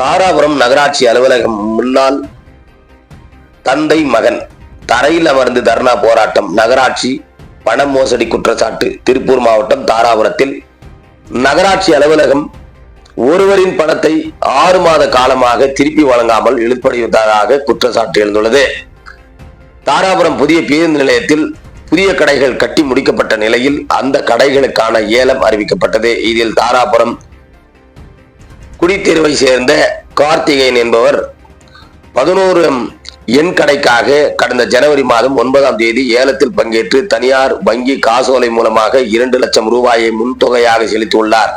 தாராபுரம் நகராட்சி அலுவலகம் முன்னால் தந்தை மகன் தரையில் அமர்ந்து தர்ணா போராட்டம். நகராட்சி பண மோசடி குற்றச்சாட்டு. திருப்பூர் மாவட்டம் தாராபுரத்தில் நகராட்சி அலுவலகம் ஒருவரின் பணத்தை ஆறு மாத காலமாக திருப்பி வழங்காமல் இழுப்படைவதாக குற்றச்சாட்டு எழுந்துள்ளது. தாராபுரம் புதிய பேருந்து நிலையத்தில் புதிய கடைகள் கட்டி முடிக்கப்பட்ட நிலையில் அந்த கடைகளுக்கான ஏலம் அறிவிக்கப்பட்டது. இதில் தாராபுரம் குடித்தெருவை சேர்ந்த கார்த்திகேயன் என்பவர் பதினோரு எண் கடைக்காக கடந்த ஜனவரி மாதம் ஒன்பதாம் தேதி ஏலத்தில் பங்கேற்று தனியார் வங்கி காசோலை மூலமாக இரண்டு லட்சம் ரூபாயை முன்தொகையாக செலுத்தியுள்ளார்.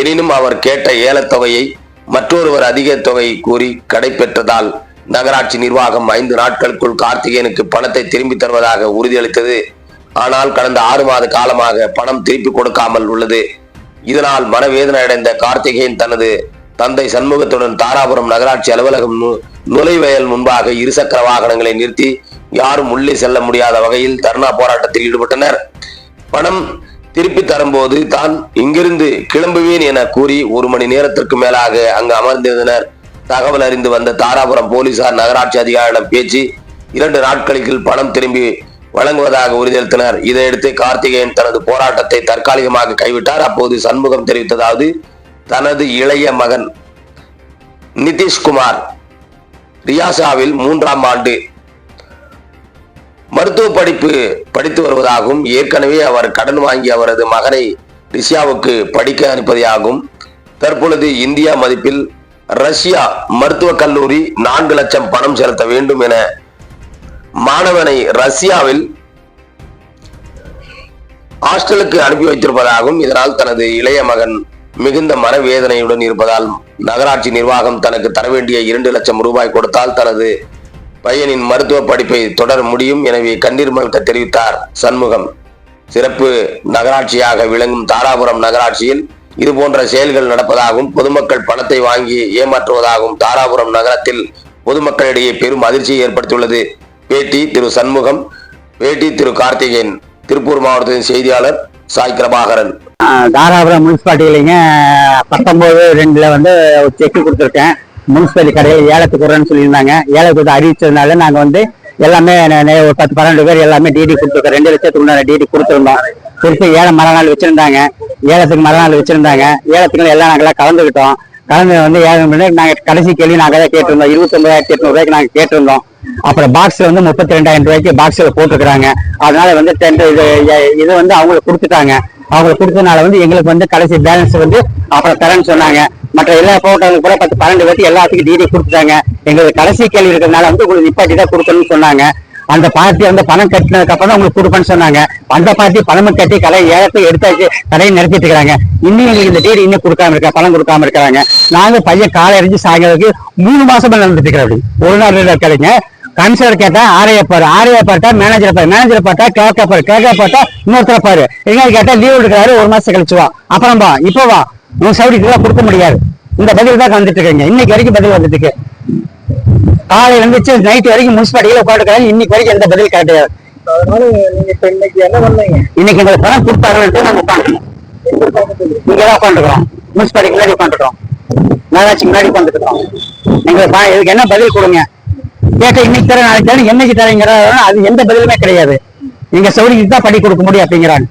எனினும் அவர் கேட்ட ஏலத்தொகையை மற்றொருவர் அதிக தொகை கூறி கடை பெற்றதால் நகராட்சி நிர்வாகம் ஐந்து நாட்களுக்குள் கார்த்திகேயனுக்கு பணத்தை திரும்பி தருவதாக உறுதியளித்தது. ஆனால் கடந்த ஆறு மாத காலமாக பணம் திருப்பி கொடுக்காமல் உள்ளது. இதனால் மனவேதனை அடைந்த கார்த்திகேயன் தனது தந்தை சண்முகத்துடன் தாராபுரம் நகராட்சி அலுவலகம் நு- முன்பாக இருசக்கர வாகனங்களை நிறுத்தி யாரும் உள்ளே செல்ல முடியாத வகையில் தர்ணா போராட்டத்தில் ஈடுபட்டனர். பணம் திருப்பி தரும்போது தான் இங்கிருந்து கிளம்புவேன் என கூறி ஒரு மணி நேரத்திற்கு மேலாக அங்கு அமர்ந்திருந்தனர். தகவல் அறிந்து வந்த தாராபுரம் போலீசார் நகராட்சி அதிகாரியிடம் பேச்சு இரண்டு நாட்களுக்கு பணம் திரும்பி வழங்குவதாக உறுதியளித்தனர். இதையடுத்து கார்த்திகேயன் தனது போராட்டத்தை தற்காலிகமாக கைவிட்டார். அப்போது சண்முகம் தெரிவித்ததாவது தனது இளைய மகன் நிதிஷ்குமார் ரியாசாவில் மூன்றாம் ஆண்டு மருத்துவ படிப்பு படித்து வருவதாகவும் ஏற்கனவே அவர் கடன் வாங்கி அவரது மகனை ரிஷியாவுக்கு படிக்க அனுப்பதாகவும் தற்பொழுது இந்தியா மதிப்பில் ரஷ்யா மருத்துவக் கல்லூரி நான்கு லட்சம் பணம் செலுத்த வேண்டும் என மாணவனை ரஷ்யாவில் ஹாஸ்டலுக்கு அனுப்பி வைத்திருப்பதாகவும் இதனால் தனது இளைய மகன் மிகுந்த மனவேதனையுடன் இருப்பதால் நகராட்சி நிர்வாகம் தனக்கு தர வேண்டிய இரண்டு லட்சம் ரூபாய் கொடுத்தால் தனது பையனின் மருத்துவ படிப்பை தொடர முடியும் எனவே கண்ணீர் மல்க தெரிவித்தார். சண்முகம் சிறப்பு நகராட்சியாக விளங்கும் தாராபுரம் நகராட்சியில் இது போன்ற செயல்கள் நடப்பதாகவும் பொதுமக்கள் பணத்தை வாங்கி ஏமாற்றுவதாகவும் தாராபுரம் நகரத்தில் பொதுமக்களிடையே பெரும் அதிர்ச்சியை ஏற்படுத்தியுள்ளது. பேட்டி திரு சண்முகம் பேட்டி திரு கார்த்திகேயன் திருப்பூர் மாவட்டத்தின் செய்தியாளர் சாய் பிரபாகரன். ஆஹ் தாராபுரம் முனிசிபாலிட்டியிலைங்க பத்தொன்பது ரெண்டுல வந்து ஒரு செக் கொடுத்துருக்கேன். முனிசிபாலிட்டி கடையில் ஏலத்துக்கு விடுறேன்னு சொல்லியிருந்தாங்க. ஏலத்துக்கு அறிவிச்சதுனால நாங்கள் வந்து எல்லாமே ஒரு பத்து பன்னெண்டு பேர் எல்லாமே டிடி கொடுத்துருக்கோம். ரெண்டு லட்சத்துக்கு உண்டான டிடி கொடுத்துருந்தோம். திருப்பி ஏழை மறுநாள் வச்சிருந்தாங்க. ஏலத்துக்கு மறுநாள் வச்சிருந்தாங்க. ஏலத்துக்கு எல்லாம் நாங்களாம் கலந்துக்கிட்டோம். கலந்து வந்து ஏலம் பண்ணி நாங்கள் கடைசி கேள்வி நாங்கள் தான் கேட்டிருந்தோம். இருபத்தி ஒன்பதாயிரத்தி நாங்கள் கேட்டிருந்தோம். அப்புறம் பாக்ஸ் வந்து முப்பத்தி ரெண்டாயிரம் ரூபாய்க்கு பாக்ஸில் போட்டுருக்காங்க அதனால வந்து டென்ட் இது இது வந்து அவங்களுக்கு கொடுத்துட்டாங்க. அவங்களுக்கு கொடுத்தனால வந்து எங்களுக்கு வந்து கடைசி பேலன்ஸ் வந்து அப்புறம் தரேன்னு சொன்னாங்க. மற்ற எல்லா போட்டவங்களுக்கு கூட பத்து பன்னெண்டு பேர்த்து எல்லாத்துக்கும் டிடி கொடுத்துட்டாங்க. எங்களுக்கு கடைசி கேள்வி இருக்கிறதுனால வந்து உங்களுக்கு நிப்பாட்டி தான் கொடுக்கணும்னு சொன்னாங்க. அந்த பார்ட்டி வந்து பணம் கட்டினதுக்கு அப்புறம் தான் உங்களுக்கு கொடுப்பேன்னு சொன்னாங்க. அந்த பார்ட்டி பணமும் கட்டி கடை ஏலத்தை எடுத்தாச்சு கடையை நிறுத்திட்டு இருக்கிறாங்க. இன்னும் எங்களுக்கு இந்த டீடு இன்னும் கொடுக்காம இருக்கா? பணம் கொடுக்காம இருக்கிறாங்க. நாங்க பையன் காலை அறிஞ்சு சாயங்காலத்துக்கு மூணு மாசமா நடந்துட்டு இருக்கிறோம் ஒரு நாள் ரெண்டு நாள் கடைங்க கேட்டா ஆரையா பாரு ஆரையா பார்த்தா மேனேஜர் பாரு மேனேஜர் பார்த்தா கேட்க பாரு கேட்க பார்த்தா இன்னொருத்தர பாரு. எங்க கேட்டா லீவ் எடுக்கிறாரு ஒரு மாசம் கழிச்சு வா. அப்புறம் வா இப்போ வா. உங்க சவுடிக்கு கொடுக்க முடியாது. இந்த பதில் தான் வந்துட்டு இருக்கீங்க. இன்னைக்கு வரைக்கும் பதில் வந்துட்டு இருக்கு. காலையில இருந்துச்சு நைட் வரைக்கும் முனிசிபாலிட்டியில உட்காந்துருக்காங்க இன்னைக்கு வரைக்கும் எந்த பதில் கிடையாது. நீங்க இன்னைக்கு எங்களுக்கு பணம் கொடுத்தாருன்ட்டு நாங்க உட்காந்துருக்கோம் இங்க தான் உட்காந்துருக்கோம் முனிசிபாலிட்டி முன்னாடி உட்காந்துருக்கோம் நகராட்சி முன்னாடி உட்காந்துருக்கோம் எங்களுக்கு இதுக்கு என்ன பதில் கொடுங்க? கேட்ட இன்னைக்கு தர நாளைக்கு தரேன். என்னைக்கு தரீங்கிற அது எந்த பதிலுமே கிடையாது. எங்க சௌரிக்கு தான் படி கொடுக்க முடியும் அப்படிங்கிறாங்க.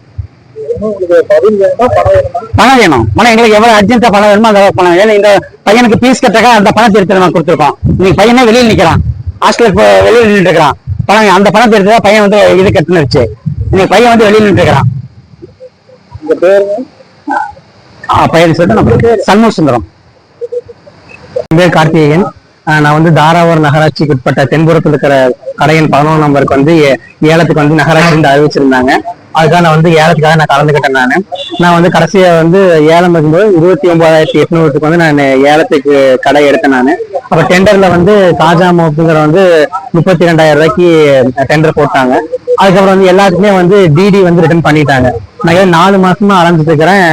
பணம் வேணுமா. பணம் எங்களுக்கு எவ்வளவு அர்ஜென்ட்டா பணம் வேணுமோ அந்த பணம் ஏன்னா இந்த பையனுக்கு ஃபீஸ் கட்டக்க அந்த பணத்தை எடுத்து நம்ம கொடுத்துருக்கோம். இன்னைக்கு பையனே வெளியில் நிக்கிறான். ஹாஸ்டலுக்கு வெளியில் நின்று இருக்கிறான் பணம் அந்த பணத்தை எடுத்து பையன் வந்து இது கட்டுனுச்சு இன்னைக்கு பையன் வந்து வெளியில் நின்று இருக்கிறான் பையன் சொல்லிட்டு சண்முக சுந்தரம். பேர் கார்த்திகேயன். நான் வந்து தாராவூர் நகராட்சிக்கு உட்பட்ட தென்புறத்தில் இருக்கிற கடையின் பதினொன்று நம்பருக்கு வந்து ஏலத்துக்கு வந்து நகராட்சி வந்து அறிவிச்சிருந்தாங்க. அதுக்காக நான் வந்து ஏலத்துக்காக நான் கலந்துக்கிட்டேன் நான். நான் வந்து கடைசியாக வந்து ஏலம் இருக்கும்போது இருபத்தி ஒன்பதாயிரத்தி எட்நூறுக்கு வந்து நான் ஏலத்துக்கு கடை எடுத்தேன் நான். அப்போ டெண்டரில் வந்து காஜா மோப்புங்கிற வந்து முப்பத்தி ரெண்டாயிரம் ரூபாய்க்கு டெண்டர் போட்டாங்க. அதுக்கப்புறம் வந்து எல்லாத்துக்குமே வந்து டிடி வந்து ரிட்டர்ன் பண்ணிட்டாங்க. நான் நாலு மாசமா அலைஞ்சிட்டு இருக்கிறேன்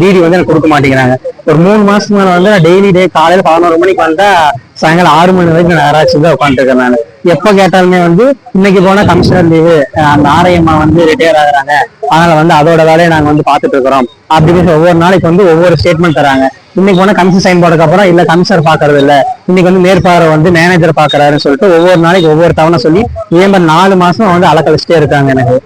டிடி வந்து எனக்கு கொடுக்க மாட்டேங்கிறாங்க. ஒரு மூணு மாசத்துக்கு மேலே வந்து நான் டெய்லி டே காலையில் பதினோரு மணிக்கு வந்தால் சாயங்காலம் ஆறு மணி வரைக்கும் நான் யாராச்சும் தான் உட்காந்துருக்கேன் நான். எப்ப கேட்டாலுமே வந்து இன்னைக்கு போனா கமிஷனர் லீவு அந்த ஆரையம்மா வந்து ரிட்டையர் ஆகுறாங்க. அதனால வந்து அதோட வேலையை நாங்க வந்து பாத்துட்டு இருக்கிறோம். அப்படின்னு ஒவ்வொரு நாளைக்கு வந்து ஒவ்வொரு ஸ்டேட்மெண்ட் தராங்க. இன்னைக்கு போனா கமிஷன் சைன் போட்டதுக்கு அப்புறம் இல்ல கமிஷனர் பாக்குறது இல்ல. இன்னைக்கு வந்து மேற்பார்வை வந்து மேனேஜர் பாக்குறாருன்னு சொல்லிட்டு ஒவ்வொரு நாளைக்கு ஒவ்வொரு தவணை சொல்லி இதே மாதிரி நாலு மாசம் வந்து அலக்கழிச்சிட்டே இருக்காங்க எனக்கு.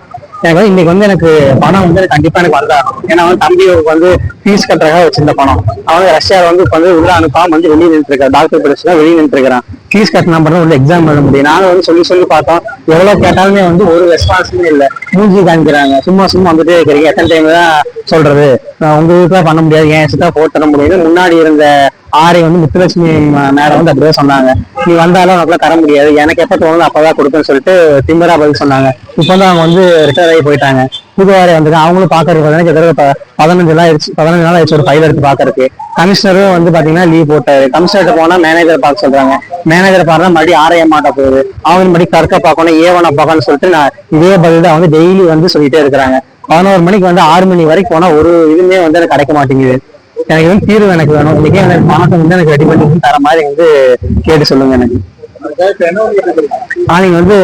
எனக்கு வந்து இன்னைக்கு வந்து எனக்கு பணம் வந்து எனக்கு கண்டிப்பா எனக்கு வந்தாகணும் ஏன்னா வந்து தம்பிக்கு வந்து ஃபீஸ் கட்டுறதுக்காக வச்சிருந்த பணம். அவன் ரஷ்யாவில் வந்து இப்போ வந்து உள்ள அனுப்பாம வந்து வெளியே நின்றுருக்கான் டாக்டர் படிச்சுனா வெளியே நின்று இருக்கிறான் ஃபீஸ் கட்டினா மட்டும் உள்ள எக்ஸாம் எழுத முடியும். நானும் வந்து சொல்லி சொல்லி பார்த்தோம். எவ்வளவு கேட்டாலுமே வந்து ஒரு ரெஸ்பான்ஸுமே இல்லை. மூஞ்சி காமிக்கிறாங்க. சும்மா சும்மா வந்துட்டே இருக்கிறீங்க. எத்தனை டைம் தான் சொல்றது? நான் உங்க வீட்டுல பண்ண முடியாது. ஏன் சித்தா போட்டு தர முடியாது முன்னாடி இருந்த ஆரை வந்து முத்துலட்சுமி மேடம் வந்து அப்படியே சொன்னாங்க. நீ வந்தாலும் உனக்குலாம் தர முடியாது. எனக்கு எப்ப தோணுது அப்பதான் கொடுக்குன்னு சொல்லிட்டு திம்பரா பதில் சொன்னாங்க. இப்போ வந்து அவங்க வந்து ரிட்டையர் ஆகி போயிட்டாங்க. புது ஆரை வந்து அவங்களும் பாக்குறது பாத்தீங்கன்னா கிட்டத்தட்ட பதினஞ்சு நாள் ஆயிடுச்சு. பதினஞ்சு நாள் ஆயிடுச்சு ஒரு ஃபைல் எடுத்து பாக்குறதுக்கு. கமிஷனரும் வந்து பாத்தீங்கன்னா லீவ் போட்டாரு. கமிஷனர்கிட்ட போனா மேனேஜர் பார்க்க சொல்றாங்க. மேனேஜர் பார்த்தா மறுபடியும் ஆரைய மாட்ட போகுது. அவங்க மறுபடியும் கற்க பார்க்கணும் ஏவனை பார்க்கணும்னு சொல்லிட்டு நான் இதே பதில் தான் வந்து டெய்லி வந்து சொல்லிட்டே இருக்கிறாங்க. பதினோரு மணிக்கு வந்து ஆறு மணி வரைக்கும் போனா ஒரு இதுவுமே வந்து எனக்கு கிடைக்க மாட்டேங்குது. எனக்கு வந்து தீர்வு எனக்கு வேணும். இன்னைக்கு எனக்கு பணத்தை வந்து எனக்கு ரெடி பண்ணி தர மாதிரி வந்து கேட்டு சொல்லுங்க எனக்கு? நாளைக்கு வந்து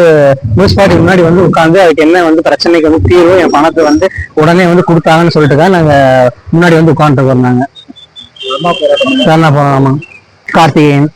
முனிசிபாலிட்டி முன்னாடி வந்து உட்கார்ந்து அதுக்கு என்ன வந்து பிரச்சனைக்கு வந்து தீர்வு என் பணத்தை வந்து உடனே வந்து கொடுத்தாங்கன்னு சொல்லிட்டு தான் நாங்க முன்னாடி வந்து நாங்க. அம்மா போராட்டம் தர்ணா போறோம் ஆமா. கார்த்திகேயன்.